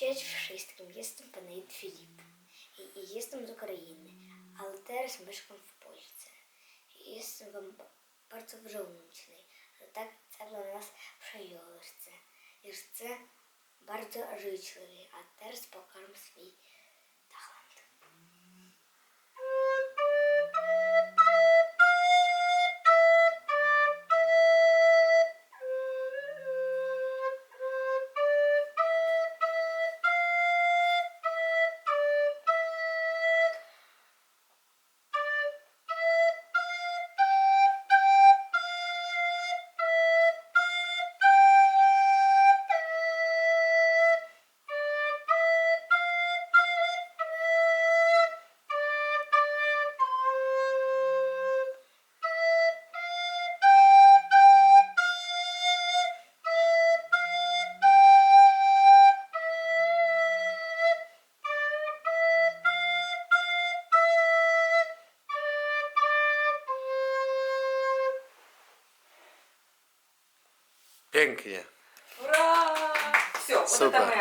Cześć wszystkim, jestem Panait Filip i, i jestem z Ukrainy, ale teraz mieszkam w Polsce. I jestem wam bardzo wdzięczny, że tak це dla nas przyjąłeś. I że bardzo życzliwy, a teraz pokażę Пенкні. Ура! Все, Супер. от это моя